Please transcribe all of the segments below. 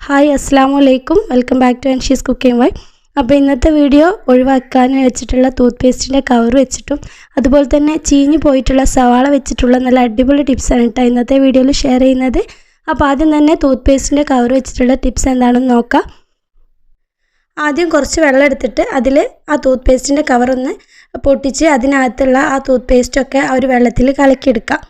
Hi അസ്സാം വലൈക്കും welcome back to Anshi's cooking Y. അപ്പോൾ ഇന്നത്തെ വീഡിയോ ഒഴിവാക്കാൻ വെച്ചിട്ടുള്ള ടൂത്ത് പേസ്റ്റിന്റെ കവർ വെച്ചിട്ടും അതുപോലെ തന്നെ ചീഞ്ഞു പോയിട്ടുള്ള സവാള വെച്ചിട്ടുള്ള നല്ല അടിപൊളി ടിപ്സാണ് കേട്ടോ ഇന്നത്തെ വീഡിയോയിൽ ഷെയർ ചെയ്യുന്നത്. അപ്പോൾ ആദ്യം തന്നെ ടൂത്ത് പേസ്റ്റിന്റെ കവർ വെച്ചിട്ടുള്ള ടിപ്സ് എന്താണെന്ന് നോക്കാം. ആദ്യം കുറച്ച് വെള്ളം എടുത്തിട്ട് അതിൽ ആ ടൂത്ത് പേസ്റ്റിന്റെ കവറൊന്ന് പൊട്ടിച്ച് അതിനകത്തുള്ള ആ ടൂത്ത് പേസ്റ്റൊക്കെ ആ ഒരു വെള്ളത്തിൽ കലക്കിയെടുക്കാം.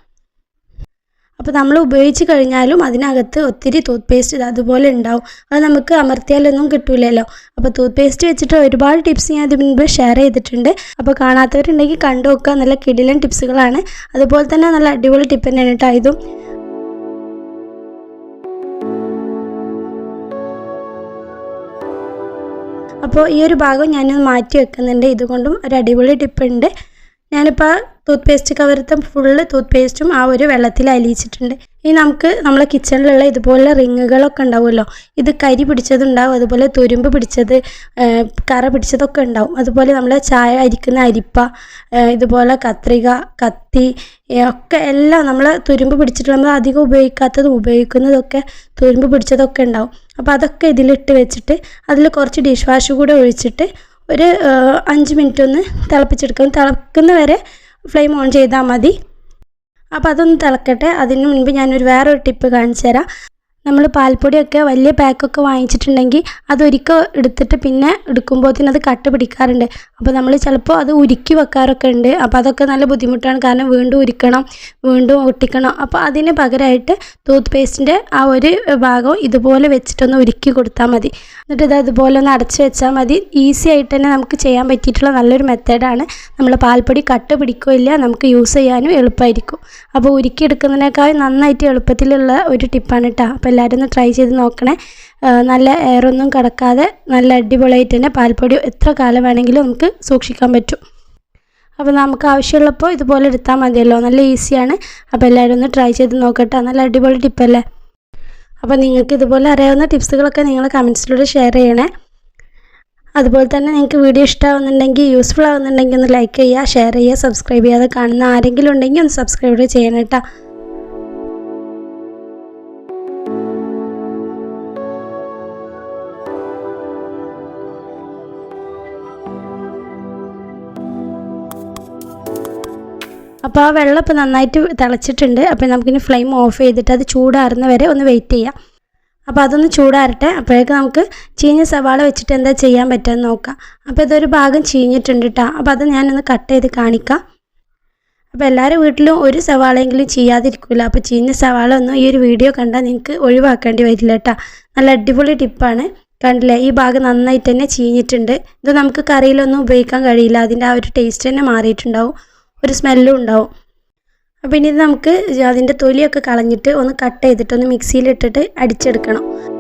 അപ്പോൾ നമ്മൾ ഉപയോഗിച്ച് കഴിഞ്ഞാലും അതിനകത്ത് ഒത്തിരി ടൂത്ത് പേസ്റ്റ് അതുപോലെ ഉണ്ടാവും. അത് നമുക്ക് അമർത്തിയാലൊന്നും കിട്ടൂലല്ലോ. അപ്പോൾ ടൂത്ത് പേസ്റ്റ് വെച്ചിട്ട് ഒരുപാട് ടിപ്സ് ഞാൻ ഇതിന് മുൻപ് ഷെയർ ചെയ്തിട്ടുണ്ട്. അപ്പോൾ കാണാത്തവരുണ്ടെങ്കിൽ കണ്ടു നോക്കുക. നല്ല കിടിലൻ ടിപ്സുകളാണ് അതുപോലെ തന്നെ നല്ല അടിപൊളി ടിപ്പ് തന്നെയാണ് കേട്ടോ ഇതും. അപ്പോൾ ഈ ഒരു ഭാഗം ഞാനൊന്ന് മാറ്റി വെക്കുന്നുണ്ട്. ഇതുകൊണ്ടും ഒരു അടിപൊളി ടിപ്പുണ്ട് ഞാനിപ്പോൾ ടൂത്ത് പേസ്റ്റ് കവരത്തെ ഫുള്ള് ടൂത്ത് പേസ്റ്റും ആ ഒരു വെള്ളത്തിൽ അലിയിച്ചിട്ടുണ്ട്. ഇനി നമുക്ക് നമ്മളെ കിച്ചണിലുള്ള ഇതുപോലെ റിങ്ങുകളൊക്കെ ഉണ്ടാവുമല്ലോ. ഇത് കരി പിടിച്ചതുണ്ടാവും അതുപോലെ തുരുമ്പ് പിടിച്ചത് കറ പിടിച്ചതൊക്കെ ഉണ്ടാവും. അതുപോലെ നമ്മൾ ചായ അരിക്കുന്ന അരിപ്പ ഇതുപോലെ കത്രിക കത്തി ഒക്കെ എല്ലാം നമ്മൾ തുരുമ്പ് പിടിച്ചിട്ട് നമ്മൾ അധികം ഉപയോഗിക്കാത്തതും ഉപയോഗിക്കുന്നതൊക്കെ തുരുമ്പ് പിടിച്ചതൊക്കെ ഉണ്ടാവും. അപ്പോൾ അതൊക്കെ ഇതിലിട്ട് വെച്ചിട്ട് അതിൽ കുറച്ച് ഡിഷ് വാഷ് കൂടെ ഒഴിച്ചിട്ട് ഒരു അഞ്ച് മിനിറ്റ് ഒന്ന് തിളപ്പിച്ചെടുക്കും. തിളക്കുന്ന വരെ ഫ്ലെയിം ഓൺ ചെയ്താൽ മതി. അപ്പോൾ അതൊന്ന് തിളക്കട്ടെ. അതിന് മുൻപ് ഞാനൊരു വേറൊരു ടിപ്പ് കാണിച്ചു തരാം നമ്മൾ പാൽപ്പൊടിയൊക്കെ വലിയ പാക്കൊക്കെ വാങ്ങിച്ചിട്ടുണ്ടെങ്കിൽ അതൊരിക്കൽ എടുത്തിട്ട് പിന്നെ എടുക്കുമ്പോഴത്തേനും അത് കട്ട് പിടിക്കാറുണ്ട്. അപ്പോൾ നമ്മൾ ചിലപ്പോൾ അത് ഉരുക്കി വെക്കാറൊക്കെ ഉണ്ട്. അപ്പോൾ അതൊക്കെ നല്ല ബുദ്ധിമുട്ടാണ്. കാരണം വീണ്ടും ഉരുക്കണം വീണ്ടും ഒട്ടിക്കണം. അപ്പോൾ അതിന് പകരമായിട്ട് ടൂത്ത് പേസ്റ്റിന്റെ ആ ഒരു ഭാഗം ഇതുപോലെ വെച്ചിട്ടൊന്ന് ഉരുക്കി കൊടുത്താൽ മതി. എന്നിട്ട് ഇത് അതുപോലെ ഒന്ന് അടച്ച് വെച്ചാൽ മതി. ഈസി ആയിട്ട് തന്നെ നമുക്ക് ചെയ്യാൻ പറ്റിയിട്ടുള്ള നല്ലൊരു മെത്തേഡാണ്. നമ്മൾ പാൽപ്പൊടി കട്ട് പിടിക്കുകയില്ല. നമുക്ക് യൂസ് ചെയ്യാനും എളുപ്പമായിരിക്കും. അപ്പോൾ ഉരുക്കി എടുക്കുന്നതിനേക്കാൾ നന്നായിട്ട് എളുപ്പത്തിലുള്ള ഒരു ടിപ്പാണ് കേട്ടോ അപ്പോൾ എല്ലാവരും ഒന്ന് ട്രൈ ചെയ്ത് നോക്കണേ. നല്ല എയറൊന്നും കടക്കാതെ നല്ല അടിപൊളിയായിട്ട് തന്നെ പാൽപ്പൊടി എത്ര കാലം വേണമെങ്കിലും നമുക്ക് സൂക്ഷിക്കാൻ പറ്റും. അപ്പോൾ നമുക്ക് ആവശ്യമുള്ളപ്പോൾ ഇതുപോലെ എടുത്താൽ മതിയല്ലോ. നല്ല ഈസിയാണ് അപ്പോൾ എല്ലാവരും ഒന്ന് ട്രൈ ചെയ്ത് നോക്കട്ടെ. നല്ല അടിപൊളി ടിപ്പല്ലേ അപ്പോൾ നിങ്ങൾക്ക് ഇതുപോലെ അറിയാവുന്ന ടിപ്സുകളൊക്കെ നിങ്ങൾ കമൻസിലൂടെ ഷെയർ ചെയ്യണേ. അതുപോലെ തന്നെ നിങ്ങൾക്ക് വീഡിയോ ഇഷ്ടമാവുന്നുണ്ടെങ്കിൽ യൂസ്ഫുൾ ആവുന്നുണ്ടെങ്കിൽ ഒന്ന് ലൈക്ക് ചെയ്യുക ഷെയർ ചെയ്യുക സബ്സ്ക്രൈബ് ചെയ്യാതെ കാണുന്ന ആരെങ്കിലും ഉണ്ടെങ്കിൽ ഒന്ന് സബ്സ്ക്രൈബ് ചെയ്യണം കേട്ടോ. അപ്പോൾ ആ വെള്ളം ഇപ്പോൾ നന്നായിട്ട് തിളച്ചിട്ടുണ്ട്. അപ്പോൾ നമുക്കിനി ഫ്ലെയിം ഓഫ് ചെയ്തിട്ട് അത് ചൂടാറുന്ന വരെ ഒന്ന് വെയിറ്റ് ചെയ്യാം. അപ്പോൾ അതൊന്ന് ചൂടാറട്ടെ. അപ്പോഴേക്ക് നമുക്ക് ചീഞ്ഞ സവാള വെച്ചിട്ട് എന്താ ചെയ്യാൻ പറ്റുമെന്ന് നോക്കാം. അപ്പോൾ ഇതൊരു ഭാഗം ചീഞ്ഞിട്ടുണ്ട് കേട്ടോ അപ്പോൾ അത് ഞാനൊന്ന് കട്ട് ചെയ്ത് കാണിക്കാം. അപ്പോൾ എല്ലാവരും വീട്ടിലും ഒരു സവാളയെങ്കിലും ചെയ്യാതിരിക്കില്ല അപ്പോൾ ചീഞ്ഞ സവാള ഒന്നും ഈ ഒരു വീഡിയോ കണ്ടാൽ നിങ്ങൾക്ക് ഒഴിവാക്കേണ്ടി വരില്ല കേട്ടോ നല്ല അടിപൊളി ടിപ്പാണ് കണ്ടില്ലേ? ഈ ഭാഗം നന്നായിട്ട് തന്നെ ചീഞ്ഞിട്ടുണ്ട്. ഇത് നമുക്ക് കറിയിലൊന്നും ഉപയോഗിക്കാൻ കഴിയില്ല. അതിന്റെ ആ ഒരു ടേസ്റ്റ് തന്നെ മാറിയിട്ടുണ്ടാവും. ഒരു സ്മെല്ലും ഉണ്ടാവും. അപ്പോൾ ഇനി ഇത് നമുക്ക് അതിന്റെ തൊലിയൊക്കെ കളഞ്ഞിട്ട് ഒന്ന് കട്ട് ചെയ്തിട്ട് ഒന്ന് മിക്സിയിലിട്ടിട്ട് അടിച്ചെടുക്കണം.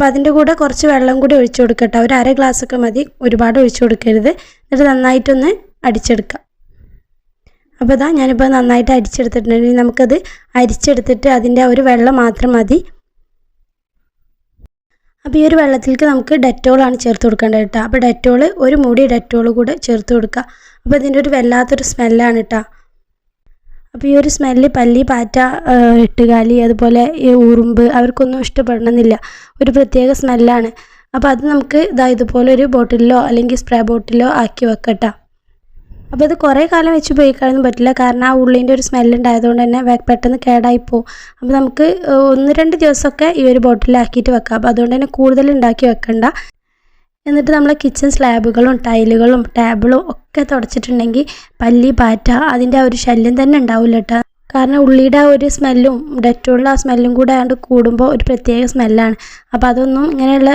അപ്പോൾ അതിന്റെ കൂടെ കുറച്ച് വെള്ളം കൂടി ഒഴിച്ചു കൊടുക്കട്ടോ. ഒരു അര ഗ്ലാസ്സൊക്കെ മതി. ഒരുപാട് ഒഴിച്ചു കൊടുക്കരുത്. എന്നിട്ട് നന്നായിട്ടൊന്ന് അടിച്ചെടുക്കാം. അപ്പോൾ ഇതാ ഞാനിപ്പോൾ നന്നായിട്ട് അടിച്ചെടുത്തിട്ടുണ്ട്. ഇനി നമുക്കത് അരിച്ചെടുത്തിട്ട് അതിന്റെ ഒരു വെള്ളം മാത്രം മതി. അപ്പോൾ ഈ ഒരു വെള്ളത്തിലേക്ക് നമുക്ക് ഡെറ്റോളാണ് ചേർത്ത് കൊടുക്കേണ്ടത് കേട്ടോ. അപ്പോൾ ഡെറ്റോൾ ഒരു മുടി ഡെറ്റോൾ കൂടെ ചേർത്ത് കൊടുക്കുക അപ്പോൾ ഇതിന്റെ ഒരു വല്ലാത്തൊരു സ്മെല്ലാണ് കേട്ടോ. അപ്പോൾ ഈ ഒരു സ്മെല്ല് പല്ലി പാറ്റ എട്ടുകാലി അതുപോലെ ഈ ഉറുമ്പ് അവർക്കൊന്നും ഇഷ്ടപ്പെടണമെന്നില്ല. ഒരു പ്രത്യേക സ്മെല്ലാണ് അപ്പോൾ അത് നമുക്ക് ഇതാ ഇതുപോലെ ഒരു ബോട്ടിലോ അല്ലെങ്കിൽ സ്പ്രേ ബോട്ടിലോ ആക്കി വെക്കട്ടോ. അപ്പോൾ ഇത് കുറേ കാലം വെച്ച് ഉപയോഗിക്കാനൊന്നും പറ്റില്ല. കാരണം ആ ഉള്ളിന്റെ ഒരു സ്മെല്ല് ഉണ്ടായതുകൊണ്ട് തന്നെ പെട്ടെന്ന് കേടായി പോകും അപ്പോൾ നമുക്ക് ഒന്ന് രണ്ട് ദിവസമൊക്കെ ഈ ഒരു ബോട്ടിലാക്കിയിട്ട് വെക്കാം. അപ്പോൾ അതുകൊണ്ട് തന്നെ കൂടുതൽ ഉണ്ടാക്കി വെക്കണ്ട. എന്നിട്ട് നമ്മളെ കിച്ചൺ സ്ലാബുകളും ടൈലുകളും ടേബിളും ഒക്കെ തുടച്ചിട്ടുണ്ടെങ്കിൽ പല്ലി പാറ്റ അതിന്റെ ആ ഒരു ശല്യം തന്നെ ഉണ്ടാവില്ല കേട്ടോ. കാരണം ഉള്ളിയുടെ ആ ഒരു സ്മെല്ലും ഡെറ്റോളിന്റെ ആ സ്മെല്ലും കൂടെ ആണ്ട് കൂടുമ്പോൾ ഒരു പ്രത്യേക സ്മെല്ലാണ് അപ്പോൾ അതൊന്നും ഇങ്ങനെയുള്ള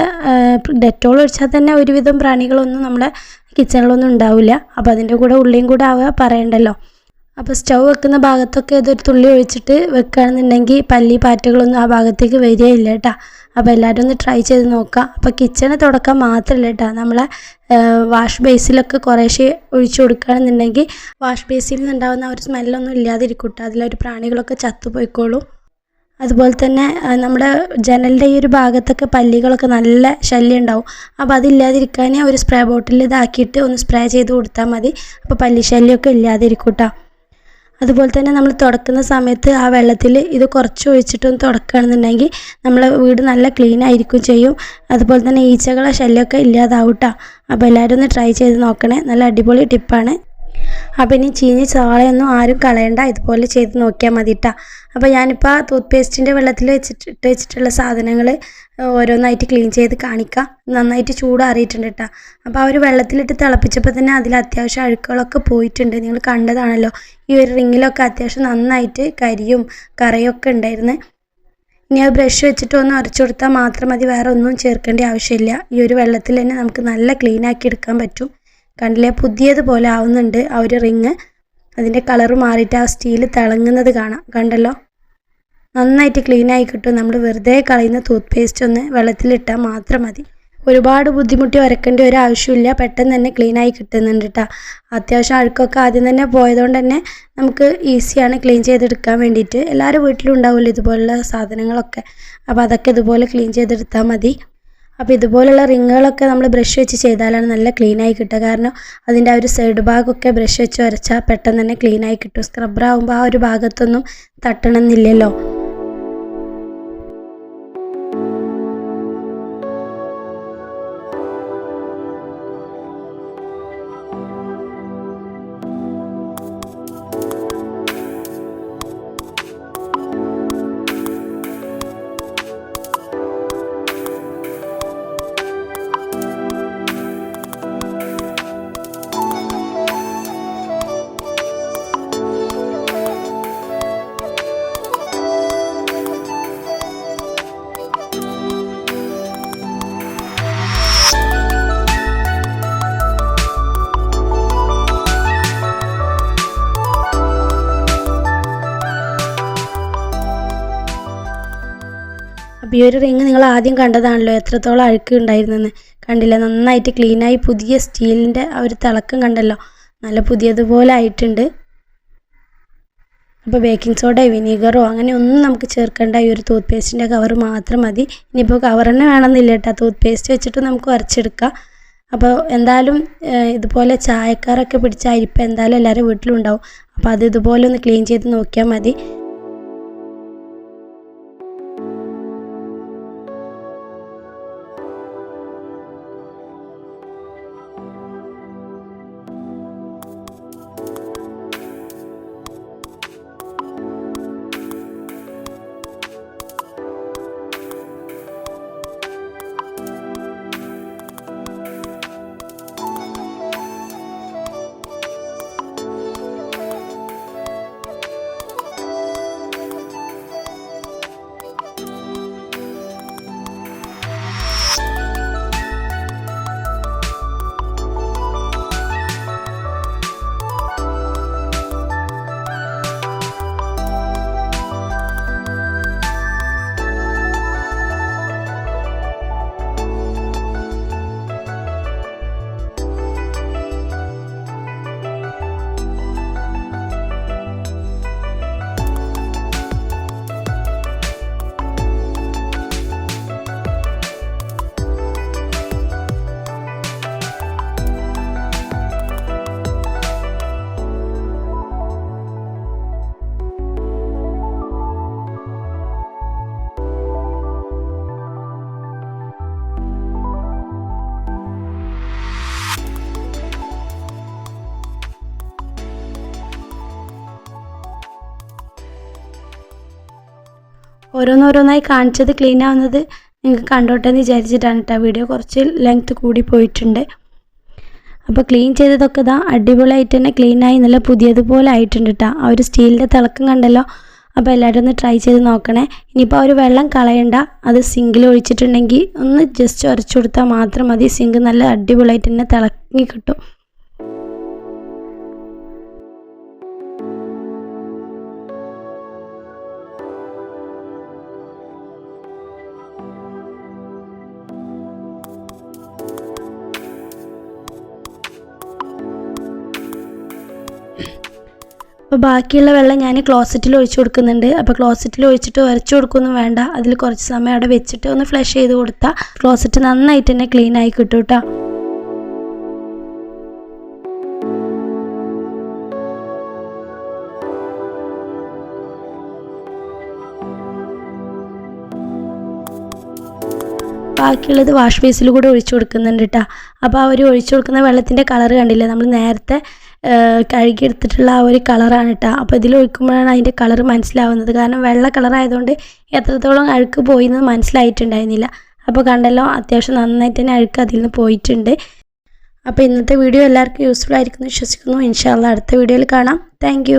ഡെറ്റോൾ ഒഴിച്ചാൽ തന്നെ ഒരുവിധം പ്രാണികളൊന്നും നമ്മുടെ കിച്ചണിലൊന്നും ഉണ്ടാവില്ല. അപ്പോൾ അതിന്റെ കൂടെ ഉള്ളിയും കൂടെ ആവുക പറയണ്ടല്ലോ. അപ്പോൾ സ്റ്റൗ വെക്കുന്ന ഭാഗത്തൊക്കെ ഇതൊരു തുള്ളി ഒഴിച്ചിട്ട് വെക്കുകയാണെന്നുണ്ടെങ്കിൽ പല്ലി പാറ്റകളൊന്നും ആ ഭാഗത്തേക്ക് വരികയില്ല കേട്ടോ. അപ്പോൾ എല്ലാവരും ഒന്ന് ട്രൈ ചെയ്ത് നോക്കുക അപ്പോൾ കിച്ചണ് തുടക്കം മാത്രമല്ല കേട്ടോ നമ്മളെ വാഷ് ബേസിലൊക്കെ കുറേശ്ശെ ഒഴിച്ചു കൊടുക്കുകയാണെന്നുണ്ടെങ്കിൽ വാഷ് ബേസിൽ നിന്നുണ്ടാകുന്ന ഒരു സ്മെല്ലൊന്നും ഇല്ലാതിരിക്കും കേട്ടോ അതിലൊരു പ്രാണികളൊക്കെ ചത്തുപോയിക്കോളും അതുപോലെ തന്നെ നമ്മുടെ ജനലിന്റെ ഈ ഒരു ഭാഗത്തൊക്കെ പല്ലികളൊക്കെ നല്ല ശല്യം ഉണ്ടാവും. അപ്പോൾ അതില്ലാതിരിക്കാൻ ഒരു സ്പ്രേ ബോട്ടിൽ ഇതാക്കിയിട്ട് ഒന്ന് സ്പ്രേ ചെയ്ത് കൊടുത്താൽ മതി. അപ്പോൾ പല്ലി ശല്യമൊക്കെ ഇല്ലാതിരിക്കും അതുപോലെ തന്നെ നമ്മൾ തുടക്കുന്ന സമയത്ത് ആ വെള്ളത്തിൽ ഇത് കുറച്ച് ഒഴിച്ചിട്ടൊന്ന് തുടക്കുകയാണെന്നുണ്ടെങ്കിൽ നമ്മളെ വീട് നല്ല ക്ലീൻ ആയിരിക്കും ചെയ്യും. അതുപോലെ തന്നെ ഈച്ചകളെ ശല്യമൊക്കെ ഇല്ലാതാവും അപ്പോൾ എല്ലാവരും ഒന്ന് ട്രൈ ചെയ്ത് നോക്കണേ. നല്ല അടിപൊളി ടിപ്പാണ് അപ്പോൾ ഇനി ചീഞ്ഞ് ചാളയൊന്നും ആരും കളയണ്ട. ഇതുപോലെ ചെയ്ത് നോക്കിയാൽ മതി അപ്പോൾ ഞാനിപ്പോൾ ടൂത്ത് പേസ്റ്റിന്റെ വെള്ളത്തിൽ വെച്ചിട്ട് വെച്ചിട്ടുള്ള സാധനങ്ങൾ ഓരോന്നായിട്ട് ക്ലീൻ ചെയ്ത് കാണിക്കാം. നന്നായിട്ട് ചൂടാറിയിട്ടുണ്ട് കേട്ടോ അപ്പോൾ ആ ഒരു വെള്ളത്തിലിട്ട് തിളപ്പിച്ചപ്പോൾ തന്നെ അതിൽ അത്യാവശ്യം അഴുക്കുകളൊക്കെ പോയിട്ടുണ്ട്. നിങ്ങൾ കണ്ടതാണല്ലോ. ഈ ഒരു റിങ്ങിലൊക്കെ അത്യാവശ്യം നന്നായിട്ട് കരിയും കറയൊക്കെ ഉണ്ടായിരുന്നു. ഇനി ആ ബ്രഷ് വെച്ചിട്ട് ഒന്ന് ഉരച്ചു കൊടുത്താൽ മാത്രം മതി. വേറെ ഒന്നും ചേർക്കേണ്ട ആവശ്യമില്ല. ഈ ഒരു വെള്ളത്തിൽ തന്നെ നമുക്ക് നല്ല ക്ലീൻ ആക്കി എടുക്കാൻ പറ്റും. കണ്ടില്ലേ? പുതിയതുപോലെ ആവുന്നുണ്ട് ആ ഒരു റിങ്. അതിന്റെ കളറ് മാറിയിട്ട് ആ സ്റ്റീൽ തിളങ്ങുന്നത് കാണാം. കണ്ടല്ലോ? നന്നായിട്ട് ക്ലീൻ ആയി കിട്ടും. നമ്മൾ വെറുതെ കളയുന്ന ടൂത്ത് പേസ്റ്റ് ഒന്ന് വെള്ളത്തിലിട്ടാൽ മാത്രം മതി. ഒരുപാട് ബുദ്ധിമുട്ടി വരക്കേണ്ട ഒരു ആവശ്യമില്ല. പെട്ടെന്ന് തന്നെ ക്ലീൻ ആയി കിട്ടുന്നുണ്ട് കേട്ടോ അത്യാവശ്യം അഴുക്കൊക്കെ ആദ്യം തന്നെ പോയതുകൊണ്ട് തന്നെ നമുക്ക് ഈസിയാണ് ക്ലീൻ ചെയ്തെടുക്കാൻ വേണ്ടിയിട്ട്. എല്ലാവരും വീട്ടിലും ഉണ്ടാവില്ല ഇതുപോലുള്ള സാധനങ്ങളൊക്കെ. അപ്പോൾ അതൊക്കെ ഇതുപോലെ ക്ലീൻ ചെയ്തെടുത്താൽ മതി. അപ്പോൾ ഇതുപോലുള്ള റിങ്ങുകളൊക്കെ നമ്മൾ ബ്രഷ് വെച്ച് ചെയ്താലാണ് നല്ല ക്ലീൻ ആയി കിട്ടുക. കാരണം അതിന്റെ ആ ഒരു സൈഡ് ഭാഗമൊക്കെ ബ്രഷ് വെച്ച് വരച്ചാൽ പെട്ടെന്ന് തന്നെ ക്ലീൻ ആയി കിട്ടും. സ്ക്രബ്ബർ ആകുമ്പോൾ ആ ഒരു ഭാഗത്തൊന്നും തട്ടണമെന്നില്ലല്ലോ. അപ്പോൾ ഈ ഒരു റിങ് നിങ്ങൾ ആദ്യം കണ്ടതാണല്ലോ എത്രത്തോളം അഴുക്ക് ഉണ്ടായിരുന്നെന്ന്. കണ്ടില്ല? നന്നായിട്ട് ക്ലീനായി പുതിയ സ്റ്റീലിന്റെ ആ ഒരു തിളക്കം കണ്ടല്ലോ. നല്ല പുതിയതുപോലെ ആയിട്ടുണ്ട്. അപ്പോൾ ബേക്കിംഗ് സോഡ വിനീഗറോ അങ്ങനെ ഒന്നും നമുക്ക് ചേർക്കേണ്ട. ഈ ഒരു ടൂത്ത് പേസ്റ്റിന്റെ കവർ മാത്രം മതി. ഇനിയിപ്പോൾ കവർ തന്നെ വേണമെന്നില്ല കേട്ടോ. ടൂത്ത് പേസ്റ്റ് വെച്ചിട്ട് നമുക്ക് വരച്ചെടുക്കാം. അപ്പോൾ എന്തായാലും ഇതുപോലെ ചായക്കാരൊക്കെ പിടിച്ച അരിപ്പ് എന്തായാലും എല്ലാവരും വീട്ടിലുണ്ടാവും. അപ്പോൾ അത് ഇതുപോലെ ഒന്ന് ക്ലീൻ ചെയ്ത് നോക്കിയാൽ മതി. ഓരോന്നോരോന്നായി കാണിച്ചത് ക്ലീൻ ആവുന്നത് നിങ്ങൾക്ക് കണ്ടോട്ടെ എന്ന് വിചാരിച്ചിട്ടാണ് കേട്ടോ വീഡിയോ കുറച്ച് ലെങ്ത് കൂടി പോയിട്ടുണ്ട്. അപ്പോൾ ക്ലീൻ ചെയ്തതൊക്കെ ഇതാ അടിപൊളിയായിട്ട് തന്നെ ക്ലീനായി നല്ല പുതിയതുപോലെ ആയിട്ടുണ്ട് കേട്ടോ ആ ഒരു സ്റ്റീലിന്റെ തിളക്കം കണ്ടല്ലോ. അപ്പോൾ എല്ലാവരും ഒന്ന് ട്രൈ ചെയ്ത് നോക്കണേ. ഇനിയിപ്പോൾ ഒരു വെള്ളം കളയണ്ട. അത് സിങ്കിൽ ഒഴിച്ചിട്ടുണ്ടെങ്കിൽ ഒന്ന് ജസ്റ്റ് ഉരച്ചു കൊടുത്താൽ മാത്രം മതി. സിങ്ക് നല്ല അടിപൊളിയായിട്ട് തന്നെ തിളങ്ങി കിട്ടും. അപ്പോൾ ബാക്കിയുള്ള വെള്ളം ഞാൻ ക്ലോസറ്റിൽ ഒഴിച്ചു കൊടുക്കുന്നുണ്ട്. അപ്പോൾ ക്ലോസറ്റിൽ ഒഴിച്ചിട്ട് ഉരച്ചു കൊടുക്കൊന്നും വേണ്ട. അതിൽ കുറച്ച് സമയം അവിടെ വെച്ചിട്ട് ഒന്ന് ഫ്ലഷ് ചെയ്ത് കൊടുത്താൽ ക്ലോസറ്റ് നന്നായിട്ട് തന്നെ ക്ലീൻ ആയി കിട്ടും കേട്ടോ ബാക്കിയുള്ളത് വാഷ് ബേസിൽ കൂടെ ഒഴിച്ചു കൊടുക്കുന്നുണ്ട് കേട്ടോ അപ്പോൾ ഒരു ഒഴിച്ചു കൊടുക്കുന്ന വെള്ളത്തിന്റെ കളർ കണ്ടില്ലേ? നമ്മൾ നേരത്തെ കഴുകിയെടുത്തിട്ടുള്ള ആ ഒരു കളറാണ് കേട്ടോ അപ്പോൾ ഇതിൽ ഒഴിക്കുമ്പോഴാണ് അതിന്റെ കളർ മനസ്സിലാവുന്നത്. കാരണം വെള്ള കളറായതുകൊണ്ട് എത്രത്തോളം അഴുക്ക് പോയി എന്ന് മനസ്സിലായിട്ടുണ്ടായിരുന്നില്ല. അപ്പോൾ കണ്ടല്ലോ അത്യാവശ്യം നന്നായിട്ട് തന്നെ അഴുക്ക് അതിൽ നിന്ന് പോയിട്ടുണ്ട്. അപ്പോൾ ഇന്നത്തെ വീഡിയോ എല്ലാവർക്കും യൂസ്ഫുൾ ആയിരിക്കുമെന്ന് വിശ്വസിക്കുന്നു. ഇൻഷാല്ല അടുത്ത വീഡിയോയിൽ കാണാം. താങ്ക്